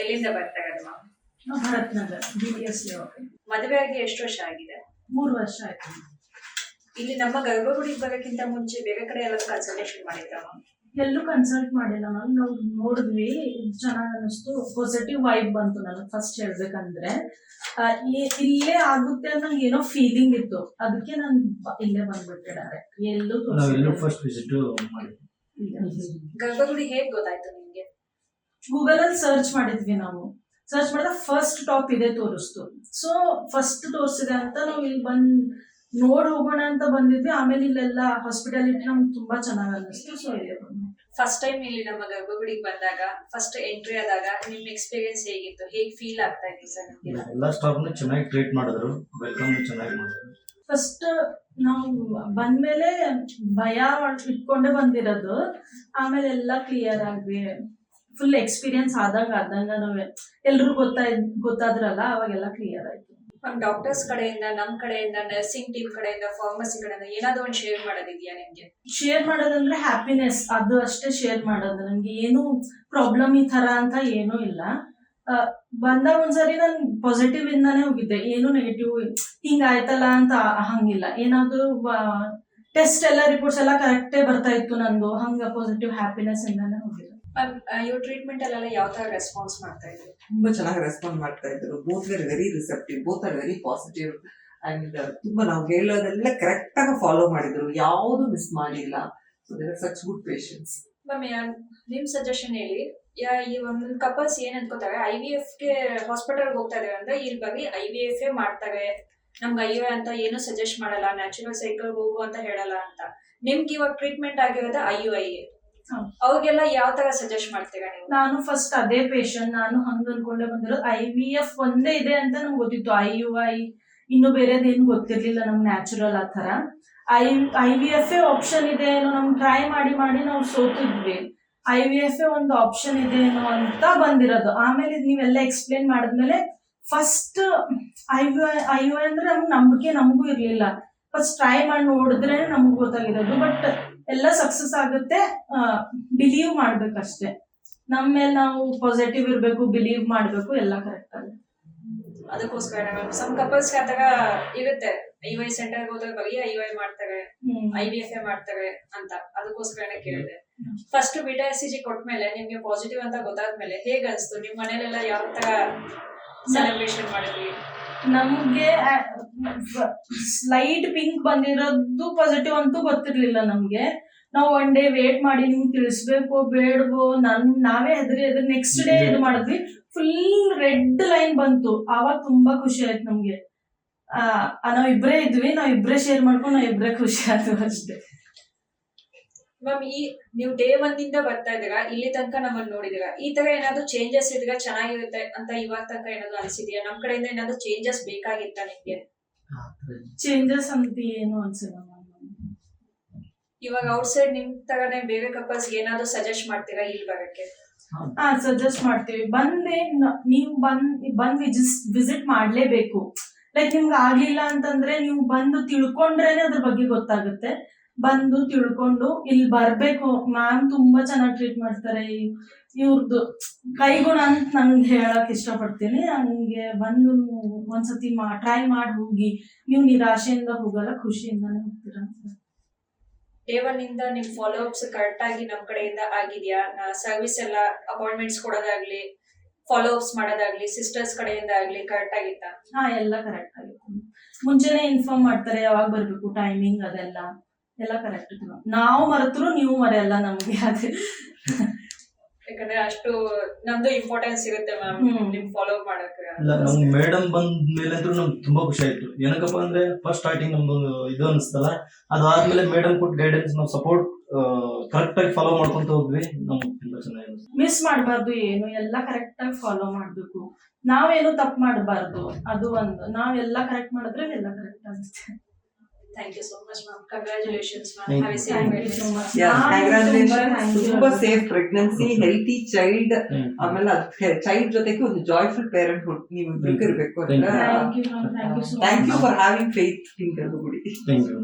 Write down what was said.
ಎಲ್ಲಿಂದ ಬರ್ತಾ ಇರೋದು ನಾವು Bharat Nagar B D S ಮದುವೆ ಆಗಿ ಎಷ್ಟು ವರ್ಷ ಆಗಿದೆ? ಮೂರು ವರ್ಷ ಆಯ್ತು. ಇಲ್ಲಿ ನಮ್ಮ ಗರ್ಭಗುಡಿಗೆ ಬರೋಕ್ಕಿಂತ ಮುಂಚೆ ಬೇರೆ ಕಡೆ ಎಲ್ಲ ಕನ್ಸಲ್ಟೇಷನ್ ಮಾಡಿದ್ರ ಎಲ್ಲೂ ಕನ್ಸಲ್ಟ್ ಮಾಡಿಲ್ಲ ಮ್ಯಾಮ್ ನಾವು ನೋಡಿದ್ವಿ ಚೆನ್ನಾಗಿ ಅನ್ನಿಸ್ತು. ಪಾಸಿಟಿವ್ ವೈಬ್ ಬಂತು ನನಗೆ ಫಸ್ಟ್ ಹೇಳ್ಬೇಕಂದ್ರೆ. ಈ- ಇಲ್ಲೇ ಆಗುತ್ತೆ ಅನ್ನೋ ಏನೋ ಫೀಲಿಂಗ್ ಇತ್ತು. ಅದಕ್ಕೆ ನಾನು ಇಲ್ಲೇ ಬಂದ್ಬಿಟ್ಟಿದ್ದಾರೆ ಡೈರೆಕ್ಟ್ ಎಲ್ಲೂ ಫಸ್ಟ್ ವಿಸಿಟ್ ಮಾಡಿದ್ವಿ ಗರ್ಭಗುಡಿ ಹೇಗ್ ಗೊತ್ತಾಯ್ತು ನಿಮ್ಗೆ? ಗೂಗಲ್ ಅಲ್ಲಿ ಸರ್ಚ್ ಮಾಡಿದ್ವಿ ನಾವು. ಸರ್ಚ್ ಮಾಡಿದ ಫಸ್ಟ್ ಟಾಪ್ ಇದೆ ತೋರಿಸ್ತು. ಸೊ ಫಸ್ಟ್ ತೋರಿಸಿದೆ ಅಂತ ನಾವು ಇಲ್ಲಿ ಬಂದ್ ನೋಡ್ ಹೋಗೋಣ ಅಂತ ಬಂದಿದ್ವಿ. ಆಮೇಲೆ ಇಲ್ಲೆಲ್ಲ ಹಾಸ್ಪಿಟಾಲಿಟಿ ನಮ್ಗೆ ತುಂಬಾ ಚೆನ್ನಾಗಿ ಅನ್ನಿಸ್ತು ಸೊ ಇಲ್ಲಿ ಫಸ್ಟ್ ಟೈಮ್ ಇಲ್ಲಿ ನಮ್ಮ ಗರ್ಭಗುಡಿಗೆ ಬಂದಾಗ ಫಸ್ಟ್ ಎಂಟ್ರಿ ಆದಾಗ ನಿಮ್ ಎಕ್ಸ್ಪೀರಿಯನ್ಸ್ ಹೇಗಿತ್ತು? ಹೇಗ್ ಫೀಲ್ ಆಗ್ತಾ ಇದೆ ಸರ್ ನಿಮ್ಗೆ? ಎಲ್ಲ ಸ್ಟಾಫ್ನು ಚೆನ್ನಾಗಿ ಟ್ರೀಟ್ ಮಾಡಿದ್ರು. ವೆಲ್ಕಮ್ ಚೆನ್ನಾಗಿ ಮಾಡಿದ್ರು. ಫಸ್ಟ್ ನಾವು ಬಂದ್ಮೇಲೆ ಭಯ ಇಟ್ಕೊಂಡೇ ಬಂದಿರೋದು. ಆಮೇಲೆ ಎಲ್ಲ ಕ್ಲಿಯರ್ ಆಗಿ ಫುಲ್ ಎಕ್ಸ್ಪೀರಿಯನ್ಸ್ ಆದಂಗ ಆದಂಗ ನಾವೇ ಎಲ್ರು ಗೊತ್ತಾಯ್ ಗೊತ್ತಾದ್ರಲ್ಲ ಅವಾಗೆಲ್ಲ ಕ್ಲಿಯರ್ ಆಯ್ತು. ನಮ್ ಡಾಕ್ಟರ್ಸ್ ಕಡೆಯಿಂದ ನಮ್ ಕಡೆಯಿಂದ ನರ್ಸಿಂಗ್ ಟೀಮ್ ಕಡೆಯಿಂದ ಫಾರ್ಮಸಿ ಕಡೆಯಿಂದ ಏನಾದ್ರು ಒಂದ್ ಶೇರ್ ಮಾಡೋದಿದ್ಯಾ ನಿಮ್ಗೆ? ಶೇರ್ ಮಾಡೋದಂದ್ರೆ ಹ್ಯಾಪಿನೆಸ್ ಅದು ಅಷ್ಟೇ ಶೇರ್ ಮಾಡೋದು. ನನಗೆ ಏನು ಪ್ರಾಬ್ಲಮ್ ಈ ತರ ಅಂತ ಏನೂ ಇಲ್ಲ. ಬಂದಾಗ ಒಂದ್ಸರಿ ನಾನು ಪಾಸಿಟಿವ್ ಇಂದಾನೇ ಹೋಗಿದ್ದೆ ಏನು ನೆಗೆಟಿವ್ ಹಿಂಗಾಯ್ತಲ್ಲ ಅಂತ ಹಂಗಿಲ್ಲ ಏನಾದ್ರು ಟೆಸ್ಟ್ ಎಲ್ಲ ರಿಪೋರ್ಟ್ಸ್ ಎಲ್ಲ ಕರೆಕ್ಟೇ ಬರ್ತಾ ಇತ್ತು ನಂದು. ಹಂಗ ಪಾಸಿಟಿವ್ ಹ್ಯಾಪಿನೆಸ್ ಇಂದಾನೇ ಹೋಗಿದ್ದೆ ಇವ್ರ ಟ್ರೀಟ್ಮೆಂಟ್ ಅಲ್ಲೆಲ್ಲ ಯಾವ ತರ ರೆಸ್ಪಾನ್ಸ್ ಮಾಡ್ತಾ ಇದ್ರು? ತುಂಬಾ ಚೆನ್ನಾಗಿ ರೆಸ್ಪಾಂಡ್ ಮಾಡ್ತಾ ಇದ್ರು. Both were very receptive both are very positive and ತುಂಬಾ ನಾವು ಹೇಳೋದೆಲ್ಲ ಕರೆಕ್ಟ್ ಆಗಿ ಫಾಲೋ ಮಾಡಿದ್ರು. ಯಾವುದು ಮಿಸ್ ಮಾಡಿಲ್ಲ. So there are such good patients ma'am ನಿಮ್ ಸಜೆಷನ್ ಹೇಳಿ. ಯಾ ಈ ಒಂದು ಕಪಲ್ಸ್ ಏನ್ ಅನ್ಕೋತಾರೆ? ಐ ವಿ ಎಫ್ಗೆ ಹಾಸ್ಪಿಟಲ್ ಹೋಗ್ತಾ ಇದಾರೆ ಅಂದ್ರೆ ಇಲ್ಲಿ ಬಗ್ಗೆ ಐ ವಿ ಎಫ್ ಮಾಡ್ತಾರೆ ನಮ್ಗೆ ಐ ಅಂತ ಏನು ಸಜೆಸ್ಟ್ ಮಾಡಲ್ಲ. ನ್ಯಾಚುರಲ್ ಸೈಕಲ್ ಹೋಗು ಅಂತ ಹೇಳಲ್ಲ ಅಂತ. ನಿಮ್ಗೆ ಇವಾಗ ಟ್ರೀಟ್ಮೆಂಟ್ ಆಗಿರೋದು ಐ ಯು ಐ. ಅವ್ರಿಗೆಲ್ಲ ಯಾವ ತರ ಸಜೆಸ್ಟ್ ಮಾಡ್ತೀರಾ ನಾನು ಫಸ್ಟ್ ಅದೇ ಪೇಷಂಟ್ ನಾನು ಹಂಗ್ ಅನ್ಕೊಂಡೆ ಬಂದಿರೋದು. ಐ ವಿ ಎಫ್ ಒಂದೇ ಇದೆ ಅಂತ ನಮ್ಗೆ ಗೊತ್ತಿತ್ತು. ಐ ಯು ಐ ಇನ್ನು ಬೇರೆದೇನು ಗೊತ್ತಿರ್ಲಿಲ್ಲ ನಮ್ಗೆ ನ್ಯಾಚುರಲ್ ಆ ಥರ. I I V F A option ಇದೆ ಏನೋ ನಮ್ಗೆ ಟ್ರೈ ಮಾಡಿ ಮಾಡಿ ನಾವು ಸೋತಿದ್ವಿ. ಐ ವಿ ಎಫ್ ಎ ಒಂದು ಆಪ್ಷನ್ ಇದೆ ಏನೋ ಅಂತ ಬಂದಿರೋದು. ಆಮೇಲೆ ನೀವೆಲ್ಲ ಎಕ್ಸ್ಪ್ಲೇನ್ ಮಾಡಿದ್ಮೇಲೆ first I I I U ಅಂದ್ರೆ ನಮ್ಗೆ ನಂಬಿಕೆ ನಮಗೂ ಇರಲಿಲ್ಲ. ಫಸ್ಟ್ ಟ್ರೈ ಮಾಡಿ ನೋಡಿದ್ರೆ ನಮ್ಗೆ ಗೊತ್ತಾಗಿರೋದು. ಬಟ್ ಎಲ್ಲ ಸಕ್ಸಸ್ ಆಗುತ್ತೆ ಬಿಲೀವ್ ಮಾಡ್ಬೇಕಷ್ಟೇ. ನಮ್ಮ ಮೇಲೆ ನಾವು ಪಾಸಿಟಿವ್ ಇರಬೇಕು ಬಿಲೀವ್ ಮಾಡಬೇಕು ಎಲ್ಲ ಕರೆಕ್ಟ್ ಆಗುತ್ತೆ. ಅದಕ್ಕೋಸ್ಕರ ಮ್ಯಾಮ್ ಸಮ್ ಕಪಲ್ಸ್ ಆದಾಗ ಇರುತ್ತೆ. ಐ ವೈ ಸೆಂಟರ್ ಹೋದಾಗ ಬರೀ ಐ ವೈ ಮಾಡ್ತಾರೆ ಐ ವಿ ಎಫ್ ಎ ಮಾಡ್ತಾರೆ ಅಂತ. ಅದಕ್ಕೋಸ್ಕರನೇ ಕೇಳಿದೆ. First beta S C G ಕೊಟ್ಮೇಲೆ ನಿಮ್ಗೆ ಪಾಸಿಟಿವ್ ಅಂತ ಗೊತ್ತಾದ್ಮೇಲೆ ಹೇಗ್ ಅನ್ಸ್ತು? ನಿಮ್ ಮನೇಲೆಲ್ಲ ಯಾವ ತರ ಸೆಲೆಬ್ರೇಷನ್ ಮಾಡಿದ್ವಿ ನಮ್ಗೆ ಸ್ಲೈಟ್ ಪಿಂಕ್ ಬಂದಿರೋದು ಪಾಸಿಟಿವ್ ಅಂತೂ ಗೊತ್ತಿರ್ಲಿಲ್ಲ ನಮ್ಗೆ. ನಾವು ಒನ್ ಡೇ ವೇಟ್ ಮಾಡಿ ನಿಮ್ಗೆ ತಿಳಿಸ್ಬೇಕು ಬೇಡವೋ ನನ್ ನಾವೇ ಹೆದರಿ ಹೆದರಿ ನೆಕ್ಸ್ಟ್ ಡೇ ಇದು ಮಾಡಿದ್ವಿ. ಫುಲ್ ರೆಡ್ ಲೈನ್ ಬಂತು. ಆವಾಗ ತುಂಬಾ ಖುಷಿ ಆಯ್ತು ನಮ್ಗೆ. ಆ ನಾವ್ ಇಬ್ರೇ ಇದ್ವಿ ನಾವ್ ಇಬ್ರೇ ಶೇರ್ ಮಾಡ್ಕೊಂಡು ನಾವ್ ಇಬ್ರೇ ಖುಷಿ ಆದ್ವಿ ಅಷ್ಟೇ. ಮ್ಯಾಮ್ ಈ ನೀವು ಡೇ ಒಂದಿಂದ ಬರ್ತಾ ಇದ್ದೀರಾ? ಇಲ್ಲಿ ತನಕ ನಮ್ಮನ್ನ ನೋಡಿದೀರಾ ಈ ತರ ಏನಾದ್ರು ಚೇಂಜಸ್ ಇದ್ರೆ ಚೆನ್ನಾಗಿರುತ್ತೆ ಅಂತ ಇವಾಗ ತನಕ ಏನಾದ್ರು ಅನಿಸಿದ್ಯಾ? ನಮ್ ಕಡೆಯಿಂದ ಏನಾದ್ರು ಚೇಂಜಸ್ ಬೇಕಾಗಿತ್ತ ನಿಮ್ಗೆ? ಚೇಂಜಸ್ ಅಂತ ಏನು ಅನ್ಸಲ್ಲ ಇವಾಗ ಔಟ್ ಸೈಡ್ ನಿಮ್ ತರನೇ ಬೇರೆ ಕಪಲ್ಸ್ ಏನಾದ್ರು ಸಜೆಸ್ಟ್ ಮಾಡ್ತೀರಾ ಇಲ್ಲಿ ಬರಕ್ಕೆ? ಹಾ. ಸಜೆಸ್ಟ್ ಮಾಡ್ತೀವಿ. ಬಂದೇ ನೀವು ಬಂದ್ ಬಂದ್ ವಿಸಿಟ್ ಮಾಡ್ಲೇಬೇಕು. ಲೈಕ್ ನಿಮ್ಗೆ ಆಗ್ಲಿಲ್ಲ ಅಂತಂದ್ರೆ ನೀವು ಬಂದು ತಿಳ್ಕೊಂಡ್ರೇನೆ ಅದ್ರ ಬಗ್ಗೆ ಗೊತ್ತಾಗುತ್ತೆ. ಬಂದು ತಿಳ್ಕೊಂಡು ಇಲ್ಲಿ ಬರ್ಬೇಕು. ಮ್ಯಾಮ್ ತುಂಬಾ ಚೆನ್ನಾಗಿ ಟ್ರೀಟ್ ಮಾಡ್ತಾರೆ ಇವ್ರದ್ದು ಕೈಗುಣ ಅಂತ ನಂಗೆ ಹೇಳಕ್ ಇಷ್ಟಪಡ್ತೀನಿ. ಹಂಗೆ ಬಂದು ನೀವು ಒಂದ್ಸತಿ ಮಾ ಟ್ರೈ ಮಾಡಿ ಹೋಗಿ. ನೀವು ನಿರಾಶೆಯಿಂದ ಹೋಗಲ್ಲ ಖುಷಿಯಿಂದ ಹೋಗ್ತೀರಾ ಡೇ ಒನ್ ಇಂದ ನಿಮ್ ಫಾಲೋ ಅಪ್ಸ್ ಕರೆಕ್ಟ್ ಆಗಿ ನಮ್ ಕಡೆಯಿಂದ ಆಗಿದ್ಯಾ? ಸರ್ವಿಸ್ ಎಲ್ಲ ಅಪಾಯಿಂಟ್ಮೆಂಟ್ಸ್ ಕೊಡೋದಾಗ್ಲಿ ಫಾಲೋ ಅಪ್ಸ್ ಮಾಡೋದಾಗ್ಲಿ ಸಿಸ್ಟರ್ಸ್ ಕಡೆಯಿಂದ ಆಗ್ಲಿ ಕರೆಕ್ಟ್ ಆಗಿತ್ತಾ? ಹಾ ಎಲ್ಲ ಕರೆಕ್ಟ್ ಆಗಿತ್ತು. ಮುಂಚೆನೆ ಇನ್ಫಾರ್ಮ್ ಮಾಡ್ತಾರೆ ಯಾವಾಗ ಬರ್ಬೇಕು ಟೈಮಿಂಗ್ ಅದೆಲ್ಲ. ಎಲ್ಲ ಕರೆಕ್ಟ್ ನಾವು ಮರೆತರು ನೀವು ಮರೆಯಲ್ಲ ನಮ್ಗೆ ಅದೇ. ಯಾಕಂದ್ರೆ ಅಷ್ಟು ನಮ್ದು ಇಂಪಾರ್ಟೆನ್ಸ್ ಇರುತ್ತೆ ಮ್ಯಾಮ್. ನಿಮ್ ಫಾಲೋ ಮಾಡಕ್ಕೆ. ಇಲ್ಲ ನಮ್ ಮೇಡಮ್ ಬಂದ ಮೇಲೆ ಅಂತೂ ನಮ್ಗೆ ತುಂಬಾ ಖುಷಿ ಆಯ್ತು. ಏನಕ್ಕಪ್ಪ ಅಂದ್ರೆ ಫಸ್ಟ್ ಸ್ಟಾರ್ಟಿಂಗ್ ನಮ್ದು ಇದು ಅನಿಸ್ತಲ್ಲ ಅದಾದ್ಮೇಲೆ ಮೇಡಮ್ ಕೊಟ್ಟ ಗೈಡೆನ್ಸ್ ನಾವು ಸಪೋರ್ಟ್ ಕರೆಕ್ಟ್ ಆಗಿ ಫಾಲೋ ಮಾಡ್ಕೊಂತ ಹೋದ್ವಿ. ನಮ್ಗೆ ತುಂಬಾ ಚೆನ್ನಾಗಿ ಮಿಸ್ ಮಾಡಬಾರ್ದು ಏನು ಎಲ್ಲ ಕರೆಕ್ಟ್ ಆಗಿ ಫಾಲೋ ಮಾಡ್ಬೇಕು. ನಾವೇನು ತಪ್ಪು ಮಾಡಬಾರ್ದು. ಅದು ಒಂದು ನಾವೆಲ್ಲ ಕರೆಕ್ಟ್ ಮಾಡಿದ್ರೆ ಎಲ್ಲ ಕರೆಕ್ಟ್ ಆಗುತ್ತೆ thank you so much ma'am congratulations ma'am Thank have you. Thank you so much congratulation ತುಂಬಾ ಸೇಫ್ ಪ್ರೆಗ್ನೆನ್ಸಿ ಹೆಲ್ತಿ ಚೈಲ್ಡ್. ಆಮೇಲೆ ಚೈಲ್ಡ್ ಜೊತೆಗೆ ಒಂದು ಜಾಯ್ಫುಲ್ ಪೇರೆಂಟ್ಹುಡ್ ನೀವು ಇರ್ಬೇಕು Thank you. ಅಂತ thank you for having faith in thank you